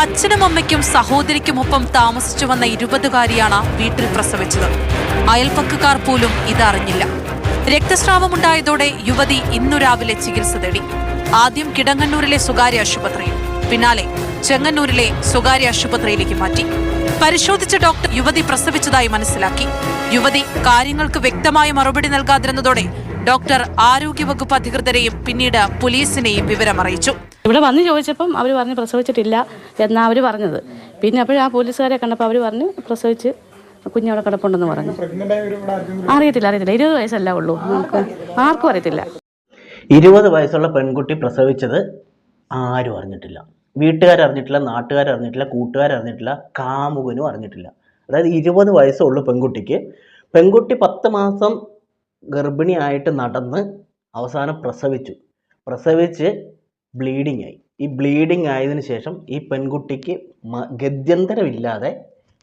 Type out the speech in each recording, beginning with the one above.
അച്ഛനും അമ്മയ്ക്കും സഹോദരിക്കുമൊപ്പം താമസിച്ചു വന്ന ഇരുപതുകാരിയാണ് വീട്ടിൽ പ്രസവിച്ചത്. അയൽപ്പക്കക്കാർ പോലും ഇതറിഞ്ഞില്ല. രക്തസ്രാവമുണ്ടായതോടെ യുവതി ഇന്നു രാവിലെ ചികിത്സ തേടി. ആദ്യം കിടങ്ങന്നൂരിലെ സ്വകാര്യ ആശുപത്രിയിൽ പിന്നാലെ ചെങ്ങന്നൂരിലെ സ്വകാര്യ ആശുപത്രിയിലേക്ക് മാറ്റി. പരിശോധിച്ച ഡോക്ടർ യുവതി പ്രസവിച്ചതായി മനസ്സിലാക്കി. യുവതി കാര്യങ്ങൾക്ക് വ്യക്തമായ മറുപടി നൽകാതിരുന്നതോടെ ഡോക്ടർ ആരോഗ്യവകുപ്പ് അധികൃതരെയും പിന്നീട് പോലീസിനെയും വിവരമറിയിച്ചു. ഇവിടെ വന്ന് ചോദിച്ചപ്പം അവർ പറഞ്ഞ് പ്രസവിച്ചിട്ടില്ല എന്നാ അവർ പറഞ്ഞത്. പിന്നെ അപ്പോഴും ആ പോലീസുകാരെ കണ്ടപ്പോൾ അവർ പറഞ്ഞ് പ്രസവിച്ച് കുഞ്ഞവിടെ കിടപ്പുണ്ടെന്ന് പറഞ്ഞു. അറിയത്തില്ല അറിയത്തില്ല. ഇരുപത് വയസ്സല്ല ഉള്ളൂ. നമുക്ക് ആർക്കും അറിയത്തില്ല. ഇരുപത് വയസ്സുള്ള പെൺകുട്ടി പ്രസവിച്ചത് ആരും അറിഞ്ഞിട്ടില്ല. അറിഞ്ഞിട്ടില്ല കൂട്ടുകാർ അറിഞ്ഞിട്ടില്ല കാമുകനും അറിഞ്ഞിട്ടില്ല. അതായത് ഇരുപത് വയസ്സുള്ള പെൺകുട്ടിക്ക് പെൺകുട്ടി പത്ത് മാസം ഗർഭിണിയായിട്ട് നടന്ന് അവസാനം പ്രസവിച്ചു. പ്രസവിച്ച് ബ്ലീഡിംഗ് ആയി. ഈ ബ്ലീഡിംഗ് ആയതിനു ശേഷം ഈ പെൺകുട്ടിക്ക് ഗത്യന്തരമില്ലാതെ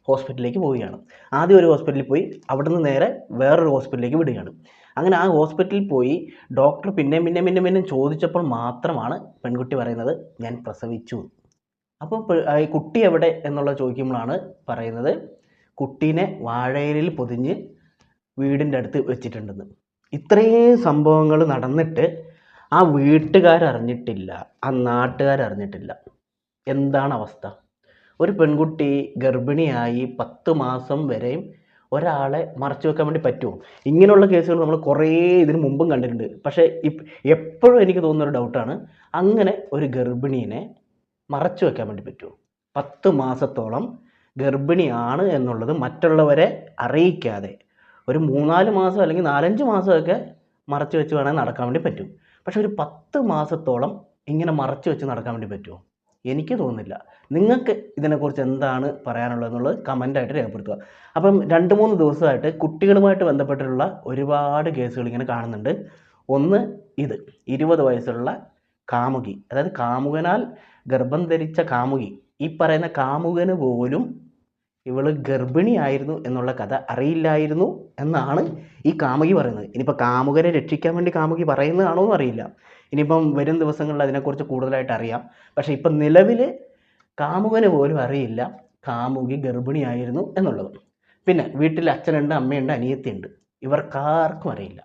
ഹോസ്പിറ്റലിലേക്ക് പോവുകയാണ്. ആദ്യം ഒരു ഹോസ്പിറ്റലിൽ പോയി അവിടെ നിന്ന് നേരെ വേറൊരു ഹോസ്പിറ്റലിലേക്ക് വിടുകയാണ്. അങ്ങനെ ആ ഹോസ്പിറ്റലിൽ പോയി ഡോക്ടർ പിന്നെയും പിന്നെ പിന്നെ പിന്നെ ചോദിച്ചപ്പോൾ മാത്രമാണ് പെൺകുട്ടി പറയുന്നത് ഞാൻ പ്രസവിച്ചു. അപ്പോൾ ഈ കുട്ടി എവിടെ എന്നുള്ള ചോദിക്കുമ്പോഴാണ് പറയുന്നത് കുട്ടീനെ വാഴയിലിൽ പൊതിഞ്ഞ് വീടിന്റെ അടുത്ത് വെച്ചിട്ടുണ്ടെന്ന്. ഇത്രയും സംഭവങ്ങൾ നടന്നിട്ട് ആ വീട്ടുകാരറിഞ്ഞിട്ടില്ല ആ നാട്ടുകാരറിഞ്ഞിട്ടില്ല. എന്താണ് അവസ്ഥ? ഒരു പെൺകുട്ടി ഗർഭിണിയായി പത്ത് മാസം വരെയും ഒരാളെ മറച്ചു വെക്കാൻ വേണ്ടി പറ്റുമോ? ഇങ്ങനെയുള്ള കേസുകൾ നമ്മൾ കുറേ ഇതിനു മുമ്പും കണ്ടിട്ടുണ്ട്. പക്ഷേ എപ്പോഴും എനിക്ക് തോന്നുന്ന ഒരു ഡൗട്ടാണ് അങ്ങനെ ഒരു ഗർഭിണീനെ മറച്ചു വെക്കാൻ വേണ്ടി പറ്റുമോ? പത്ത് മാസത്തോളം ഗർഭിണിയാണ് എന്നുള്ളത് മറ്റുള്ളവരെ അറിയിക്കാതെ ഒരു മൂന്നാൽ മാസം അല്ലെങ്കിൽ നാലഞ്ച് മാസമൊക്കെ മറച്ചു വെച്ച് വേണമെങ്കിൽ നടക്കാൻ വേണ്ടി പറ്റും. പക്ഷെ ഒരു പത്ത് മാസത്തോളം ഇങ്ങനെ മറച്ചു വെച്ച് നടക്കാൻ വേണ്ടി പറ്റുമോ? എനിക്ക് തോന്നുന്നില്ല. നിങ്ങൾക്ക് ഇതിനെക്കുറിച്ച് എന്താണ് പറയാനുള്ളതെന്നുള്ളത് കമന്റായിട്ട് രേഖപ്പെടുത്തുക. അപ്പം രണ്ട് മൂന്ന് ദിവസമായിട്ട് കുട്ടികളുമായിട്ട് ബന്ധപ്പെട്ടിട്ടുള്ള ഒരുപാട് കേസുകൾ ഇങ്ങനെ കാണുന്നുണ്ട്. ഒന്ന് ഇത് ഇരുപത് വയസ്സുള്ള കാമുകി. അതായത് കാമുകനാൽ ഗർഭം ധരിച്ച കാമുകി. ഈ പറയുന്ന കാമുകന് പോലും ഇവൾ ഗർഭിണിയായിരുന്നു എന്നുള്ള കഥ അറിയില്ലായിരുന്നു എന്നാണ് ഈ കാമുകി പറയുന്നത്. ഇനിയിപ്പോൾ കാമുകരെ രക്ഷിക്കാൻ വേണ്ടി കാമുകി പറയുന്നതാണോ എന്ന് അറിയില്ല. ഇനിയിപ്പം വരും ദിവസങ്ങളിൽ അതിനെക്കുറിച്ച് കൂടുതലായിട്ട് അറിയാം. പക്ഷേ ഇപ്പം നിലവിൽ കാമുകന് പോലും അറിയില്ല കാമുകി ഗർഭിണിയായിരുന്നു എന്നുള്ളത്. പിന്നെ വീട്ടിൽ അച്ഛനുണ്ട് അമ്മയുണ്ട് അനിയത്തിയുണ്ട്. ഇവർക്കാർക്കും അറിയില്ല.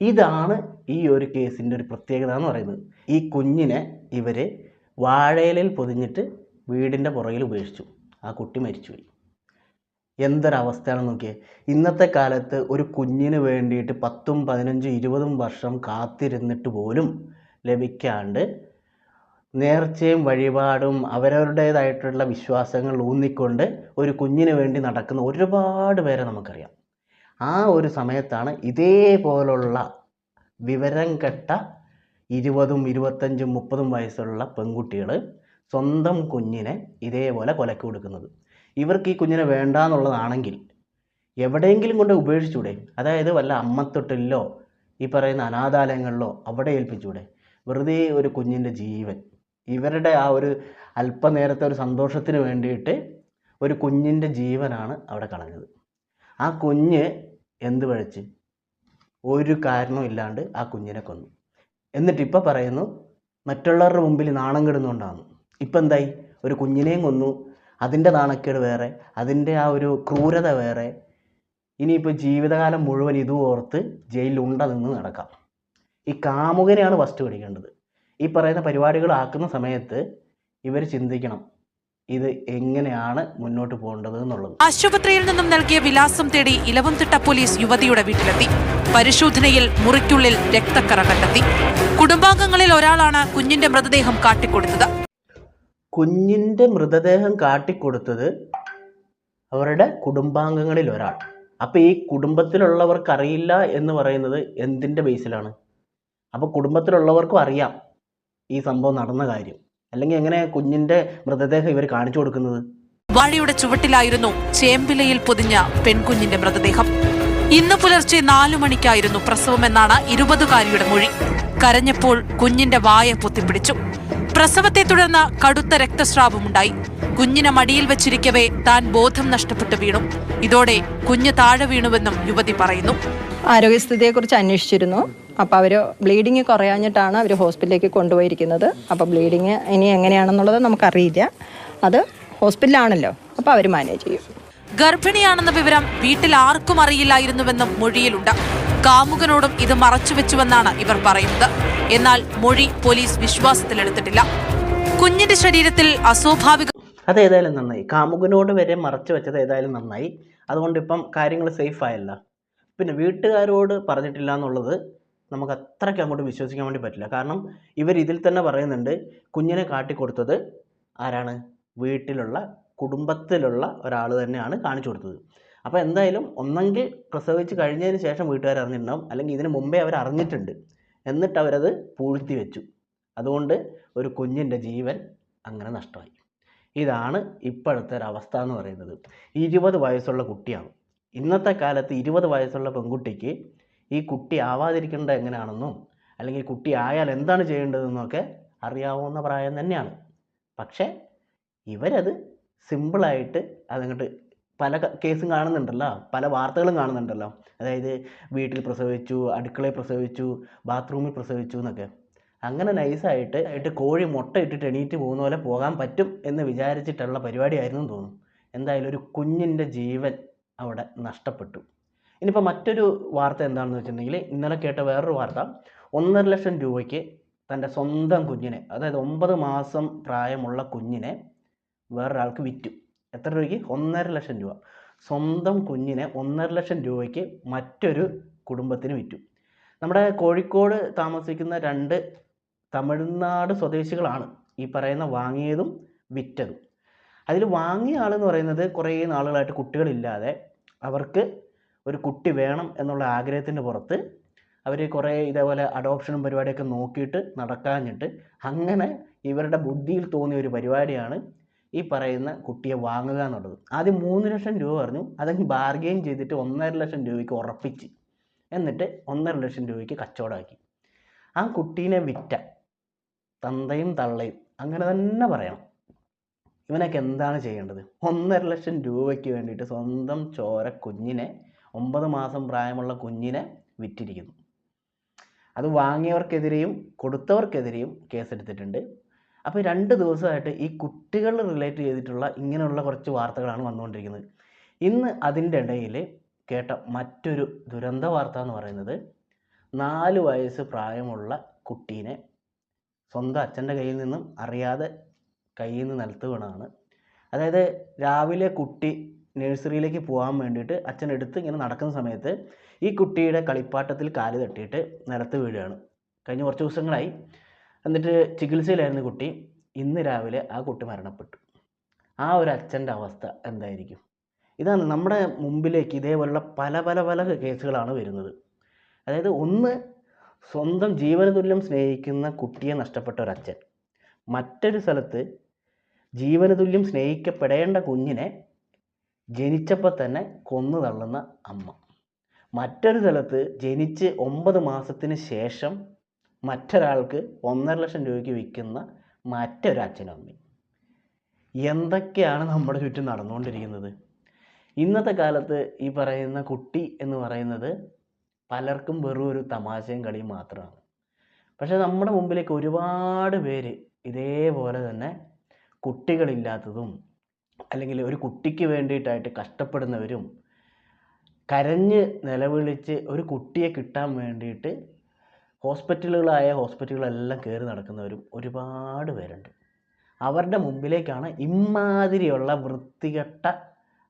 ഇതാണ് ഈ ഒരു കേസിന്റെ ഒരു പ്രത്യേകത എന്ന് പറയുന്നത്. ഈ കുഞ്ഞിനെ ഇവർ വാഴയിലയിൽ പൊതിഞ്ഞിട്ട് വീടിന്റെ പുറകിൽ ഉപേക്ഷിച്ചു. ആ കുട്ടി മരിച്ചുപോയി. എന്തൊരവസ്ഥയാണെന്ന് നോക്കിയേ? ഇന്നത്തെ കാലത്ത് ഒരു കുഞ്ഞിന് വേണ്ടിയിട്ട് പത്തും പതിനഞ്ചും ഇരുപതും വർഷം കാത്തിരുന്നിട്ട് പോലും ലഭിക്കാണ്ട് നേർച്ചയും വഴിപാടും അവരവരുടേതായിട്ടുള്ള വിശ്വാസങ്ങൾ ഊന്നിക്കൊണ്ട് ഒരു കുഞ്ഞിന് വേണ്ടി നടക്കുന്ന ഒരുപാട് പേരെ നമുക്കറിയാം. ആ ഒരു സമയത്താണ് ഇതേപോലുള്ള വിവരം കെട്ട ഇരുപതും ഇരുപത്തഞ്ചും മുപ്പതും വയസ്സുള്ള പെൺകുട്ടികൾ സ്വന്തം കുഞ്ഞിനെ ഇതേപോലെ കൊലക്ക് കൊടുക്കുന്നത്. ഇവർക്ക് ഈ കുഞ്ഞിനെ വേണ്ട എന്നുള്ളതാണെങ്കിൽ എവിടെയെങ്കിലും കൊണ്ട് ഉപേക്ഷിച്ചൂടെ? അതായത് വല്ല അമ്മത്തൊട്ടിലോ ഈ പറയുന്ന അനാഥാലയങ്ങളിലോ അവിടെ ഏൽപ്പിച്ചൂടെ? വെറുതെ ഒരു കുഞ്ഞിന്റെ ജീവൻ. ഇവരുടെ ആ ഒരു അല്പനേരത്തെ ഒരു സന്തോഷത്തിന് വേണ്ടിയിട്ട് ഒരു കുഞ്ഞിന്റെ ജീവനാണ് അവിടെ കളഞ്ഞത്. ആ കുഞ്ഞ് എന്ത് പഴച്ച്? ഒരു കാരണവും ഇല്ലാണ്ട് ആ കുഞ്ഞിനെ കൊന്നു. എന്നിട്ട് ഇപ്പം പറയുന്നു മറ്റുള്ളവരുടെ മുമ്പിൽ നാണം കെടുന്നുകൊണ്ടാണ് ഇപ്പം എന്തായി? ഒരു കുഞ്ഞിനെയും കൊന്നു. അതിന്റെ നാണക്കേട് വേറെ അതിന്റെ ആ ഒരു ക്രൂരത വേറെ. ഇനിയിപ്പോൾ ജീവിതകാലം മുഴുവൻ ഇതും ഓർത്ത് ജയിലിൽ നിന്ന് നടക്കാം. ഈ കാമുകനെയാണ് ഫസ്റ്റ് പിടിക്കേണ്ടത്. ഈ പറയുന്ന പരിപാടികൾ ആക്കുന്ന സമയത്ത് ഇവർ ചിന്തിക്കണം ഇത് എങ്ങനെയാണ് മുന്നോട്ട് പോകേണ്ടത് എന്നുള്ളത്. ആശുപത്രിയിൽ നിന്നും നൽകിയ വിലാസം തേടി ഇലവന്തിട്ട പോലീസ് യുവതിയുടെ വീട്ടിലെത്തി. പരിശോധനയിൽ മുറിക്കുള്ളിൽ രക്തക്കറ കണ്ടെത്തി. കുടുംബാംഗങ്ങളിൽ ഒരാളാണ് കുഞ്ഞിന്റെ മൃതദേഹം കാട്ടിക്കൊടുത്തത്. കുഞ്ഞിന്റെ മൃതദേഹം കാട്ടിക്കൊടുത്തത് അവരുടെ കുടുംബാംഗങ്ങളിൽ ഒരാൾ. അപ്പോൾ ഈ കുടുംബത്തിലുള്ളവർക്ക് അറിയില്ല എന്ന് പറയുന്നത് എന്തിന്റെ ബേസിലാണ്? അപ്പോൾ കുടുംബത്തിലുള്ളവർക്കും അറിയാം ഈ സംഭവം നടന്ന കാര്യം. അല്ലെങ്കിൽ എങ്ങനെ കുഞ്ഞിന്റെ മൃതദേഹം ഇവർ കാണിച്ചു കൊടുക്കുന്നത്? വാഴയുടെ ചുവട്ടിലായിരുന്നു ചേമ്പിലയിൽ പൊതിഞ്ഞ പെൺകുഞ്ഞിന്റെ മൃതദേഹം. ഇന്ന് പുലർച്ചെ നാലു മണിക്കായിരുന്നു പ്രസവമെന്നാണ് ഇരുപതുകാരിയുടെ മൊഴി. കരഞ്ഞപ്പോൾ കുഞ്ഞിന്റെ വായ പൊത്തിപ്പിടിച്ചു. പ്രസവത്തെ തുടർന്ന് കടുത്ത രക്തസ്രാവമുണ്ടായി. കുഞ്ഞിനെ മടിയിൽ വെച്ചിരിക്കവേ താൻ ബോധം നഷ്ടപ്പെട്ടു വീണു. ഇതോടെ കുഞ്ഞ് താഴെ വീണുവെന്നും യുവതി പറയുന്നു. ആരോഗ്യസ്ഥിതിയെക്കുറിച്ച് അന്വേഷിച്ചിരുന്നു. അപ്പോൾ അവർ ബ്ലീഡിങ് കുറയാഞ്ഞിട്ടാണ് അവർ ഹോസ്പിറ്റലിലേക്ക് കൊണ്ടുപോയിരിക്കുന്നത്. അപ്പോൾ ബ്ലീഡിങ് ഇനി എങ്ങനെയാണെന്നുള്ളത് നമുക്കറിയില്ല. അത് ഹോസ്പിറ്റലാണല്ലോ അപ്പോൾ അവർ മാനേജ് ചെയ്യും. ഗർഭിണിയാണെന്ന വിവരം വീട്ടിൽ ആർക്കും അറിയില്ലായിരുന്നുവെന്നും മൊഴിയിലുണ്ട്. കാമുകനോടും ഇത് മറച്ചുവെച്ചുവെന്നാണ് ഇവർ പറയുന്നത്. എന്നാൽ മൊഴി പോലീസ് വിശ്വാസത്തിലെടുത്തിട്ടില്ല. കുഞ്ഞിന്റെ ശരീരത്തിൽ അസ്വാഭാവിക അത് ഏതായാലും നന്നായി. കാമുകനോട് വരെ മറച്ചു വെച്ചത് ഏതായാലും നന്നായി. അതുകൊണ്ട് ഇപ്പം കാര്യങ്ങൾ സേഫ് ആയല്ല. പിന്നെ വീട്ടുകാരോട് പറഞ്ഞിട്ടില്ല എന്നുള്ളത് നമുക്ക് അത്രയ്ക്ക് അങ്ങോട്ട് വിശ്വസിക്കാൻ വേണ്ടി പറ്റില്ല. കാരണം ഇവർ ഇതിൽ തന്നെ പറയുന്നുണ്ട് കുഞ്ഞിനെ കാട്ടിക്കൊടുത്തത് ആരാണ്? വീട്ടിലുള്ള കുടുംബത്തിലുള്ള ഒരാൾ തന്നെയാണ് കാണിച്ചു കൊടുത്തത്. അപ്പോൾ എന്തായാലും ഒന്നെങ്കിൽ പ്രസവിച്ച് കഴിഞ്ഞതിന് ശേഷം വീട്ടുകാർ അറിഞ്ഞിട്ടുണ്ടാവും അല്ലെങ്കിൽ ഇതിന് മുമ്പേ അവർ അറിഞ്ഞിട്ടുണ്ട് എന്നിട്ട് അവരത് പൂഴ്ത്തി വെച്ചു. അതുകൊണ്ട് ഒരു കുഞ്ഞിന്റെ ജീവൻ അങ്ങനെ നഷ്ടമായി. ഇതാണ് ഇപ്പോഴത്തെ ഒരു അവസ്ഥ എന്ന് പറയുന്നത്. ഇരുപത് വയസ്സുള്ള കുട്ടിയാണ് ഇന്നത്തെ കാലത്ത് ഇരുപത് വയസ്സുള്ള പെൺകുട്ടിക്ക് ഈ കുട്ടി ആവാതിരിക്കേണ്ടത് എങ്ങനെയാണെന്നും അല്ലെങ്കിൽ കുട്ടി ആയാൽ എന്താണ് ചെയ്യേണ്ടതെന്നൊക്കെ അറിയാവുന്ന പ്രായം തന്നെയാണ്. പക്ഷേ ഇവരത് സിമ്പിളായിട്ട് അതങ്ങോട്ട് പല കേസും കാണുന്നുണ്ടല്ലോ. പല വാർത്തകളും കാണുന്നുണ്ടല്ലോ. അതായത് വീട്ടിൽ പ്രസവിച്ചു അടുക്കളയിൽ പ്രസവിച്ചു ബാത്റൂമിൽ പ്രസവിച്ചു എന്നൊക്കെ. അങ്ങനെ നൈസായിട്ട് ആയിട്ട് കോഴി മുട്ട ഇട്ടിട്ട് എണീറ്റ് പോകുന്ന പോലെ പോകാൻ പറ്റും എന്ന് വിചാരിച്ചിട്ടുള്ള പരിപാടിയായിരുന്നു തോന്നുന്നു. എന്തായാലും ഒരു കുഞ്ഞിന്റെ ജീവൻ അവിടെ നഷ്ടപ്പെട്ടു. ഇനിയിപ്പോൾ മറ്റൊരു വാർത്ത എന്താണെന്ന് വെച്ചിട്ടുണ്ടെങ്കിൽ ഇന്നലെ കേട്ട വേറൊരു വാർത്ത. ഒന്നര ലക്ഷം രൂപയ്ക്ക് തന്റെ സ്വന്തം കുഞ്ഞിനെ അതായത് ഒമ്പത് മാസം പ്രായമുള്ള കുഞ്ഞിനെ വേറൊരാൾക്ക് വിറ്റു. എത്ര രൂപയ്ക്ക്? ഒന്നര ലക്ഷം രൂപ. സ്വന്തം കുഞ്ഞിനെ ഒന്നര ലക്ഷം രൂപയ്ക്ക് മറ്റൊരു കുടുംബത്തിന് വിറ്റു. നമ്മുടെ കോഴിക്കോട് താമസിക്കുന്ന രണ്ട് തമിഴ്നാട് സ്വദേശികളാണ് ഈ പറയുന്ന വാങ്ങിയതും വിറ്റതും. അതിൽ വാങ്ങിയ ആളെന്ന് പറയുന്നത് കുറേ നാളുകളായിട്ട് കുട്ടികളില്ലാതെ അവർക്ക് ഒരു കുട്ടി വേണം എന്നുള്ള ആഗ്രഹത്തിന്റെ പുറത്ത് അവർ കുറേ ഇതേപോലെ അഡോപ്ഷനും പരിപാടിയൊക്കെ നോക്കിയിട്ട് നടക്കാഞ്ഞിട്ട് അങ്ങനെ ഇവരുടെ ബുദ്ധിയിൽ തോന്നിയ ഒരു പരിപാടിയാണ് ഈ പറയുന്ന കുട്ടിയെ വാങ്ങുക എന്നുള്ളത്. ആദ്യം മൂന്ന് ലക്ഷം രൂപ പറഞ്ഞു. അതങ്ങ് ബാർഗെയിൻ ചെയ്തിട്ട് ഒന്നര ലക്ഷം രൂപയ്ക്ക് ഉറപ്പിച്ച്. എന്നിട്ട് ഒന്നര ലക്ഷം രൂപയ്ക്ക് കച്ചവടമാക്കി. ആ കുട്ടീനെ വിറ്റ. തന്തയും തള്ളയും. അങ്ങനെ തന്നെ പറയണം. ഇവനൊക്കെ എന്താണ് ചെയ്യേണ്ടത്? ഒന്നര ലക്ഷം രൂപയ്ക്ക് വേണ്ടിയിട്ട് സ്വന്തം ചോര കുഞ്ഞിനെ ഒമ്പത് മാസം പ്രായമുള്ള കുഞ്ഞിനെ വിറ്റിരിക്കുന്നു. അത് വാങ്ങിയവർക്കെതിരെയും കൊടുത്തവർക്കെതിരെയും കേസെടുത്തിട്ടുണ്ട്. അപ്പോൾ രണ്ട് ദിവസമായിട്ട് ഈ കുട്ടികൾ റിലേറ്റ് ചെയ്തിട്ടുള്ള ഇങ്ങനെയുള്ള കുറച്ച് വാർത്തകളാണ് വന്നുകൊണ്ടിരിക്കുന്നത്. ഇന്ന് അതിന്റെ ഇടയിൽ കേട്ട മറ്റൊരു ദുരന്ത വാർത്ത എന്ന് പറയുന്നത് നാല് വയസ്സ് പ്രായമുള്ള കുട്ടീനെ സ്വന്തം അച്ഛന്റെ കയ്യിൽ നിന്നും അറിയാതെ കയ്യിൽ നിന്ന് നിലത്ത് വീണതാണ്. അതായത് രാവിലെ കുട്ടി നഴ്സറിയിലേക്ക് പോകാൻ വേണ്ടിയിട്ട് അച്ഛൻ എടുത്ത് ഇങ്ങനെ നടക്കുന്ന സമയത്ത് ഈ കുട്ടിയുടെ കളിപ്പാട്ടത്തിൽ കാൽ തട്ടിയിട്ട് നിലത്ത് വീഴുകയാണ്. കഴിഞ്ഞ കുറച്ച് ദിവസങ്ങളായി എന്നിട്ട് ചികിത്സയിലായിരുന്നു കുട്ടി. ഇന്ന് രാവിലെ ആ കുട്ടി മരണപ്പെട്ടു. ആ ഒരു അച്ഛന്റെ അവസ്ഥ എന്തായിരിക്കും? ഇതാണ് നമ്മുടെ മുമ്പിലേക്ക് ഇതേപോലുള്ള പല പല പല കേസുകളാണ് വരുന്നത്. അതായത് ഒന്ന് സ്വന്തം ജീവന തുല്യം സ്നേഹിക്കുന്ന കുട്ടിയെ നഷ്ടപ്പെട്ട ഒരു അച്ഛൻ. മറ്റൊരു സ്ഥലത്ത് ജീവന തുല്യം സ്നേഹിക്കപ്പെടേണ്ട കുഞ്ഞിനെ ജനിച്ചപ്പോൾ തന്നെ കൊന്നു തള്ളുന്ന അമ്മ. മറ്റൊരു സ്ഥലത്ത് ജനിച്ച് ഒമ്പത് മാസത്തിന് ശേഷം മറ്റൊരാൾക്ക് ഒന്നര ലക്ഷം രൂപയ്ക്ക് വിൽക്കുന്ന മറ്റൊരു അച്ഛനും അമ്മയും. എന്തൊക്കെയാണ് നമ്മുടെ ചുറ്റും നടന്നുകൊണ്ടിരിക്കുന്നത്? ഇന്നത്തെ കാലത്ത് ഈ പറയുന്ന കുട്ടി എന്ന് പറയുന്നത് പലർക്കും വെറും ഒരു തമാശയും കളിയും മാത്രമാണ്. പക്ഷേ നമ്മുടെ മുമ്പിലേക്ക് ഒരുപാട് പേര് ഇതേപോലെ തന്നെ കുട്ടികളില്ലാത്തതും അല്ലെങ്കിൽ ഒരു കുട്ടിക്ക് വേണ്ടിയിട്ടായിട്ട് കഷ്ടപ്പെടുന്നവരും കരഞ്ഞ് നിലവിളിച്ച് ഒരു കുട്ടിയെ കിട്ടാൻ വേണ്ടിയിട്ട് ഹോസ്പിറ്റലുകളായ ഹോസ്പിറ്റലുകളെല്ലാം കയറി നടക്കുന്നവരും ഒരുപാട് പേരുണ്ട്. അവരുടെ മുമ്പിലേക്കാണ് ഇമ്മാതിരിയുള്ള വൃത്തികെട്ട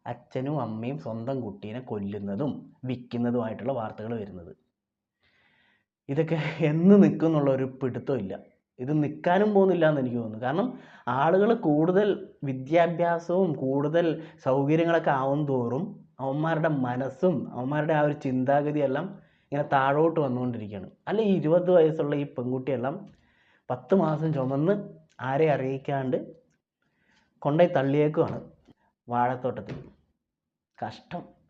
അച്ഛനും അമ്മയും സ്വന്തം കുട്ടീനെ കൊല്ലുന്നതും വിൽക്കുന്നതുമായിട്ടുള്ള വാർത്തകൾ വരുന്നത്. ഇതൊക്കെ എന്ന് നിൽക്കുന്നുള്ള ഒരു പിടുത്തമില്ല ഇത് നിൽക്കാനും പോകുന്നില്ല എന്ന് എനിക്ക് തോന്നുന്നു. കാരണം ആളുകൾ കൂടുതൽ വിദ്യാഭ്യാസവും കൂടുതൽ സൗകര്യങ്ങളൊക്കെ ആവും തോറും അവന്മാരുടെ മനസ്സും അവന്മാരുടെ ആ ഒരു ചിന്താഗതിയെല്ലാം ഇങ്ങനെ താഴോട്ട് വന്നുകൊണ്ടിരിക്കുകയാണ്. അല്ല ഈ ഇരുപത് വയസ്സുള്ള ഈ പെൺകുട്ടിയെല്ലാം പത്ത് മാസം ചുമന്ന് ആരെ അറിയിക്കാണ്ട് കൊണ്ടുപോയി തള്ളിയേക്കുവാണ് വാഴത്തോട്ടത്തിൽ. കഷ്ടം.